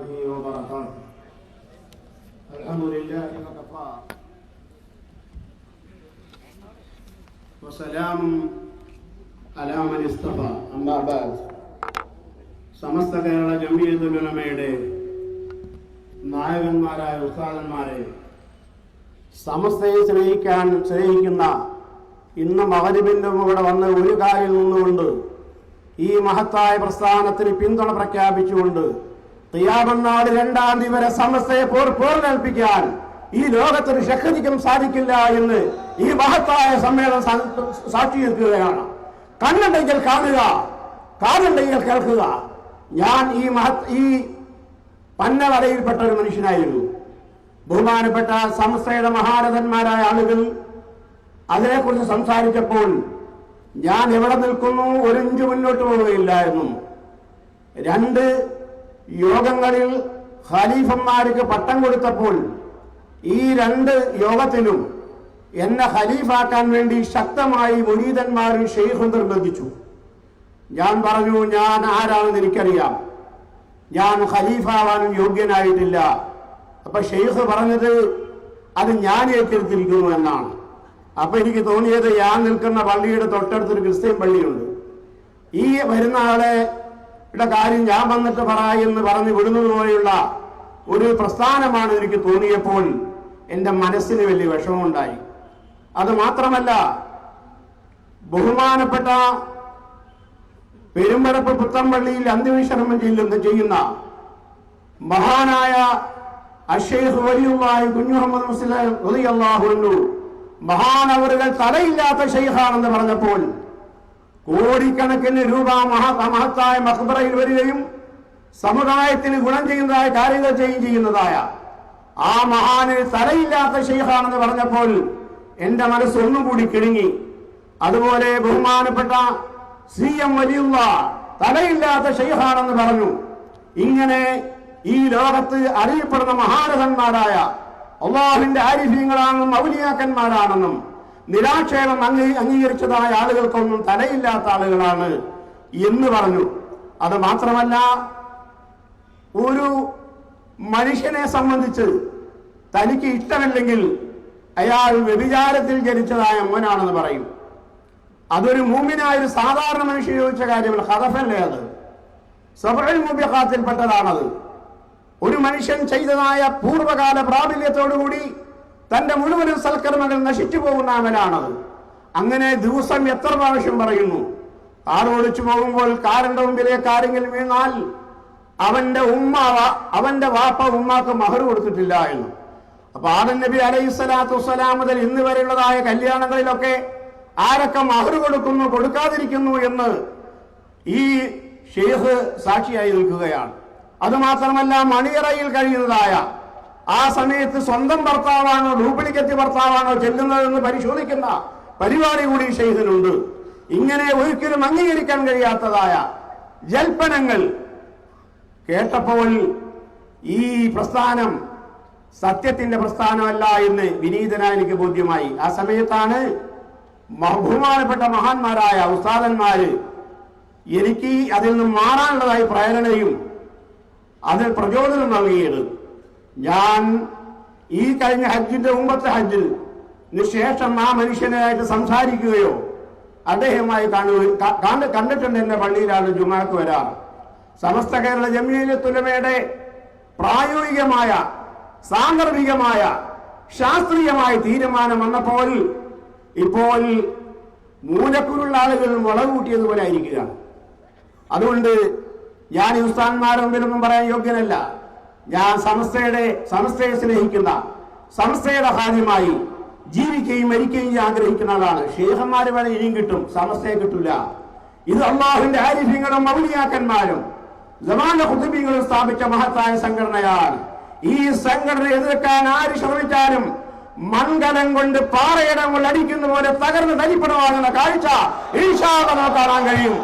الله وبركاته الحمد لله وكفى وسلام على من اصطفى أما بعد സമസ്ത കേരള ജമിയത്തുലമയുടെ നായകന്മാരായ ഉസ്താദന്മാരെ സമസ്തയെ സ്നേഹിക്കാൻ സ്നേഹിക്കുന്ന ഇന്ന് മകരിബിന്റെ കൂടെ വന്ന് ഒരു കാലിൽ നിന്നുകൊണ്ട് ഈ മഹത്തായ പ്രസ്ഥാനത്തിന് പിന്തുണ പ്രഖ്യാപിച്ചുകൊണ്ട് തിയാമന്നാട് രണ്ടാം ദിവര വരെ സമസ്തയെ പോർ പോർക്കേൽപ്പിക്കാൻ ഈ ലോകത്തിന് ശക്തിക്കും സാധിക്കില്ല എന്ന് ഈ മഹത്തായ സമ്മേളനം സാക്ഷി നിൽക്കുകയാണ് കണ്ണുണ്ടെങ്കിൽ കാണുക കാതുണ്ടെങ്കിൽ കേൾക്കുക. ഞാൻ ഈ മഹത് ഈ പന്നവരയിൽപ്പെട്ട ഒരു മനുഷ്യനായിരുന്നു. ബഹുമാനപ്പെട്ട സംസ്ഥയുടെ മഹാരഥന്മാരായ ആളുകൾ അതിനെക്കുറിച്ച് സംസാരിച്ചപ്പോൾ ഞാൻ എവിടെ നിൽക്കുന്നു? ഒരിഞ്ച് മുന്നോട്ട് പോവുകയില്ലായിരുന്നു. രണ്ട് യോഗങ്ങളിൽ ഖലീഫന്മാർക്ക് പട്ടം കൊടുത്തപ്പോൾ ഈ രണ്ട് യോഗത്തിലും എന്നെ ഖലീഫാക്കാൻ വേണ്ടി ശക്തമായി മുരീതന്മാരും ഷെയ്ഖും നിർബന്ധിച്ചു. ഞാൻ പറഞ്ഞു ഞാൻ ആരാണെന്ന് എനിക്കറിയാം. ഞാൻ ഖലീഫാവാനും യോഗ്യനായിട്ടില്ല. അപ്പൊ ഷെയ്ഖ് പറഞ്ഞത് അത് ഞാൻ ഏറ്റെടുത്തിരിക്കുന്നു എന്നാണ്. അപ്പൊ എനിക്ക് തോന്നിയത് ഞാൻ നിൽക്കുന്ന പള്ളിയുടെ തൊട്ടടുത്തൊരു ക്രിസ്ത്യൻ പള്ളിയുണ്ട്. ഈ വരുന്ന ആളെ യുടെ കാര്യം ഞാൻ വന്നിട്ട് പറ എന്ന് പറഞ്ഞ് വിടുന്നത് പോലെയുള്ള ഒരു പ്രസ്ഥാനമാണ് എനിക്ക് തോന്നിയപ്പോൾ എന്റെ മനസ്സിന് വലിയ വിഷമമുണ്ടായി. അത് മാത്രമല്ല ബഹുമാനപ്പെട്ട പെരുമ്പടപ്പ് പുത്തമ്പള്ളിയിൽ അന്ത്യവിശ്രമം ചെല്ലുന്ന ചെയ്യുന്ന മഹാനായ അഷേഖ് വലിയുള്ളായി കുഞ്ഞുഹമ്മദ് മുസ്ലിം റളിയല്ലാഹു മഹാനവറുകൾ തലയില്ലാത്ത ഷെയ്ഖാണെന്ന് പറഞ്ഞപ്പോൾ കോടിക്കണക്കിന് രൂപ മഹാ മഹത്തായ മഹബറയിൽ വരികയും സമുദായത്തിന് ഗുണം ചെയ്യുന്നതായ കാര്യങ്ങൾ ചെയ്യുകയും ചെയ്യുന്നതായ ആ മഹാന് തലയില്ലാത്ത ഷെയ്ഖാണെന്ന് പറഞ്ഞപ്പോൾ എന്റെ മനസ്സ് ഒന്നും കൂടി കിടുങ്ങി അതുപോലെ ബഹുമാനപ്പെട്ട സി എം വലിയുള്ള തലയില്ലാത്ത ഷെയ്ഖാണെന്ന് പറഞ്ഞു. ഇങ്ങനെ ഈ ലോകത്ത് അറിയപ്പെടുന്ന മഹാരഥന്മാരായ അള്ളാഹുവിന്റെ ആരിഫ്യങ്ങളാണെന്നും ഔലിയാക്കന്മാരാണെന്നും നിരാക്ഷേപം അംഗീ അംഗീകരിച്ചതായ ആളുകൾക്കൊന്നും തലയില്ലാത്ത ആളുകളാണ് എന്ന് പറഞ്ഞു. അത് മാത്രമല്ല ഒരു മനുഷ്യനെ സംബന്ധിച്ച് തനിക്ക് ഇഷ്ടമില്ലെങ്കിൽ അയാൾ വ്യഭിചാരത്തിൽ ജനിച്ചതായ മോനാണെന്ന് പറയും. അതൊരു മൂമിനായ ഒരു സാധാരണ മനുഷ്യൻ ചോദിച്ച കാര്യമല്ല ഹതഫല്ലേ അത്? സബൽ മുബ്യഖാത്തിൽപ്പെട്ടതാണത് ഒരു മനുഷ്യൻ ചെയ്തതായ പൂർവകാല പ്രാബല്യത്തോടുകൂടി തന്റെ മുഴുവനും സൽക്കർമ്മങ്ങൾ നശിച്ചു പോകുന്ന അവനാണത് അങ്ങനെ ദിവസം എത്ര പ്രാവശ്യം പറയുന്നു? കാർ പോകുമ്പോൾ കാറിന്റെ മുമ്പിലേക്ക് ആരെങ്കിലും വീണാൽ അവന്റെ ഉമ്മ അവന്റെ വാപ്പ ഉമ്മാക്ക് മഹർ കൊടുത്തിട്ടില്ല എന്ന്. അപ്പൊ ആദൻ നബി അലൈഹി സ്വലാത്തു വസ്സലാം മുതൽ ഇന്ന് വരെയുള്ളതായ കല്യാണങ്ങളിലൊക്കെ ആരൊക്കെ മഹർ കൊടുക്കുന്നു കൊടുക്കാതിരിക്കുന്നു എന്ന് ഈ ഷെയ്ഖ് സാക്ഷിയായി നിൽക്കുകയാണ്. അതുമാത്രമല്ല മണിയറയിൽ കഴിയുന്നതായ ആ സമയത്ത് സ്വന്തം ഭർത്താവാണോ ഡ്യൂപ്ലിക്കറ്റ് ഭർത്താവാണോ ചെല്ലുന്നതെന്ന് പരിശോധിക്കുന്ന പരിപാടി കൂടി ഷെയ്ഖിനുണ്ട് ഇങ്ങനെ ഒരിക്കലും അംഗീകരിക്കാൻ കഴിയാത്തതായ ജൽപ്പനങ്ങൾ കേട്ടപ്പോൾ ഈ പ്രസ്ഥാനം സത്യത്തിന്റെ പ്രസ്ഥാനമല്ല എന്ന് വിനീതനായി എനിക്ക് ബോധ്യമായി. ആ സമയത്താണ് ബഹുമാനപ്പെട്ട മഹാന്മാരായ ഉസ്താദന്മാര് എനിക്ക് അതിൽ നിന്ന് മാറാനുള്ളതായി പ്രേരണയും അതിൽ പ്രചോദനം നൽകിയത്. ഞാൻ ഈ കഴിഞ്ഞ ഹജ്ജിന്റെ മുമ്പത്തെ ഹജ്ജിൽ ശേഷം ആ മനുഷ്യനായിട്ട് സംസാരിക്കുകയോ അദ്ദേഹമായി കാണുകയും ക- കണ്ടിട്ടുണ്ട് എന്റെ പള്ളിയിലാണ് ജുമാക്ക് വരാറ് സമസ്ത കേരള ജമീലെ തുലമയുടെ പ്രായോഗികമായ സാന്ദർഭികമായ ശാസ്ത്രീയമായ തീരുമാനം വന്നപ്പോൾ ഇപ്പോൾ മൂലക്കുരുള്ള ആളുകൾ മുളക് കൂട്ടിയതുപോലെ ആയിരിക്കുകയാണ്. അതുകൊണ്ട് ഞാൻ മുമ്പിലൊന്നും പറയാൻ യോഗ്യനല്ല. ഞാൻ സമസ്തയുടെ സമസ്തയെ സ്നേഹിക്കുന്ന സമസ്തയുടെ ഹാദ്യമായി ജീവിക്കുകയും മരിക്കുകയും ആഗ്രഹിക്കുന്ന ആളാണ്. ഷേഖന്മാര് വേണേ ഇനിയും കിട്ടും സമസ്തയെ കിട്ടില്ല ഇത് അള്ളാഹുവിന്റെ ആരിഫ്യങ്ങളും മൗലിയാക്കന്മാരും ജമാന്റെ കുത്തുബികളും സ്ഥാപിച്ച മഹത്തായ സംഘടനയാണ്. ഈ സംഘടന എതിർക്കാൻ ആര് ശ്രമിച്ചാലും മൺകലം കൊണ്ട് പാറയിടം കൊണ്ട് അടിക്കുന്ന പോലെ തകർന്ന് തരിപ്പണമാകുന്ന കാഴ്ച ഈശാദ കാണാൻ കഴിയും.